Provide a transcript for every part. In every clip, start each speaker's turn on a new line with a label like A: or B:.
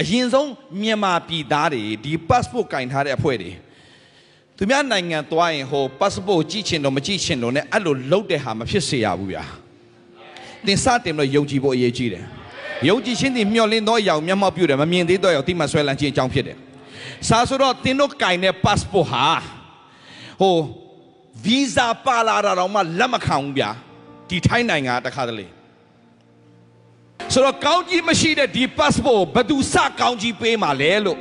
A: အရင်ဆုံးမြန်မာပြည်သားတွေဒီ passport ကင်ထားတဲ့အဖွဲ့တွေသူများနိုင်ငံသွားရင်ဟို passport ကြည့်ချင်တော့မကြည့်ချင်တော့ ਨੇ အဲ့လိုလုပ်တဲ့ဟာမဖြစ်စေရဘူးဗျာသင်စတင်လို့ယုံကြည်ဖို့အရေးကြီးတယ်ယုံကြည်ခြင်းသည်မျှော်လင့်သောအရာကိုမျက်မှောက်ပြုတယ်မမြင်သေးသောအရာကိုတိမှဆွဲလန်းခြင်းအကြောင်းဖြစ်တယ်စာဆိုတော့သင်တို့ကင်တဲ့ passport ဟာဟို visa ပါလာတာတော့မှလက်မခံဘူးဗျာဒီထိုင်းနိုင်ငံကတခါတလေ ဆိုတော့ကောင်းကြီးမရှိတဲ့ဒီ passport ကိုဘယ်သူစကောင်းကြီးပေးမှာလဲလို့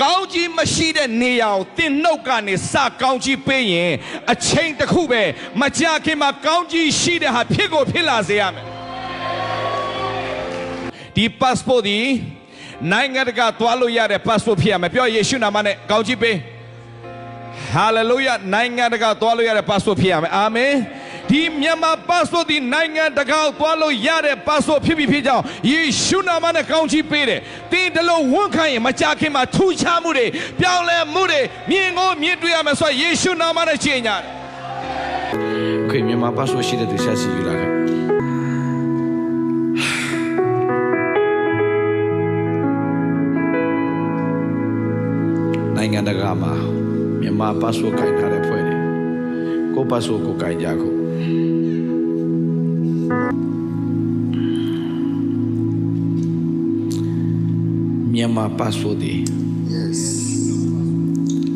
A: ကောင်းကြီးမရှိတဲ့နေရာကိုတင်နှုတ်ကနေစကောင်းကြီးပေးရင်အချိန်တစ်ခုပဲမကြခင်မှာကောင်းကြီးရှိတဲ့ဟာဖြစ်ကိုဖြစ်လာစေရမယ်ဒီ passport ဒီနိုင်ငံတကာသွားလို့ရတဲ့ passport ဖြစ်ရမယ်ပြောယေရှုနာမနဲ့ကောင်းကြီးပေးဟာလေလုယာနိုင်ငံတကာသွားလို့ရတဲ့ passport ဖြစ်ရမယ်အာမင် ဒီမြန်မာ passport ဒီနိုင်ငံတကာကိုသွားလို့ရတဲ့ passport ဖြစ်ပြီးဖြစ်ကြောင်းယေရှုနာမနဲ့ကောင်းချီးပေးတယ်တင်းတလို့ဝန်ခံရင်မကြခင်မှာထူးခြားမှုတွေပြောင်းလဲမှုတွေမြင်ကိုမြင်တွေ့ရမယ်ဆိုတော့ယေရှုနာမနဲ့ချိန်ညာတယ်
B: ခွေမြန်မာပတ်ဆိုရှိတဲ့သူဆက်စီယူလာခဲ့နိုင်ငံတကာမှာမြန်မာပတ်ဆိုကင်ထားတဲ့ဖွဲ့တွေကိုပတ်ဆိုကိုကင်ကြခု မြန်မာပတ်ဆိုဒီ
C: Yes.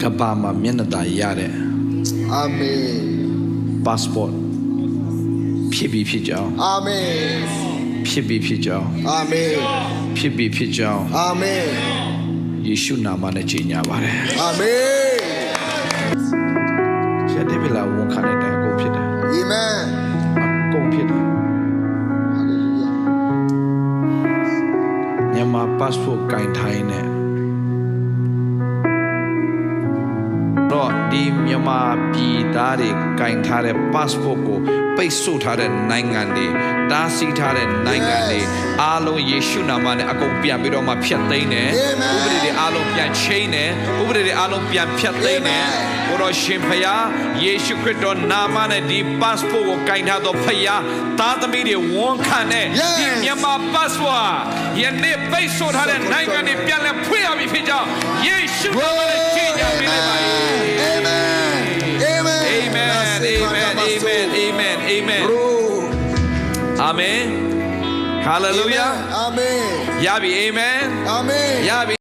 B: ကဘာမှာမျက်နှာသာရတဲ့
C: Amen.
B: passport ဖြစ်ပြီးဖြစ်ကြောင်း
C: Amen.
B: ဖြစ်ပြီးဖြစ်ကြောင်း
C: Amen.
B: ဖြစ်ပြီးဖြစ်ကြောင်း
C: Amen.
B: ယေရှုနာမနဲ့ကြီးညာပါတယ်
C: Amen.
B: ဆရာဒေးဗစ်လာဝန်ခံတဲ့ မြန်မာ passport ကင်ထိုင်းနဲ့ တော့ဒီမြန်မာပြည်သားတွေကင်ထားတဲ့ passport ကိုပိတ်ဆို့ထားတဲ့နိုင်ငံတွေတားဆီးထားတဲ့နိုင်ငံတွေ
C: Yes.
B: အားလုံးယေရှုနာမနဲ့အကုန်ပြန်ပြီးတော့မှဖျက်သိမ်းတယ်
C: Amen.
B: ဥပဒေတွေအားလုံးပြန်ချိန်တယ်ဥပဒေတွေအားလုံးပြန်ဖျက်သိမ်းတယ်
C: Amen.
B: ကိုတော်ရှင်ဖယားယေရှုခရစ်တော်နာမနဲ့ဒီ passport ကိုကင်ထားသောဖယားသားသမီးတွေဝန်ခံတဲ့
C: Yes.
B: ဒီမြန်မာ passport ယနေ့ပိတ်ဆို့ထားတဲ့နိုင်ငံတွေပြန်လည်ဖွင့်ရပြီဖြစ်ကြောင်းယေရှုနာမနဲ့ကြီးညာပေးလိုက်ပါ Amen Hallelujah
C: Amen.
B: ရပြီ Amen
C: Amen.
B: ရပြီ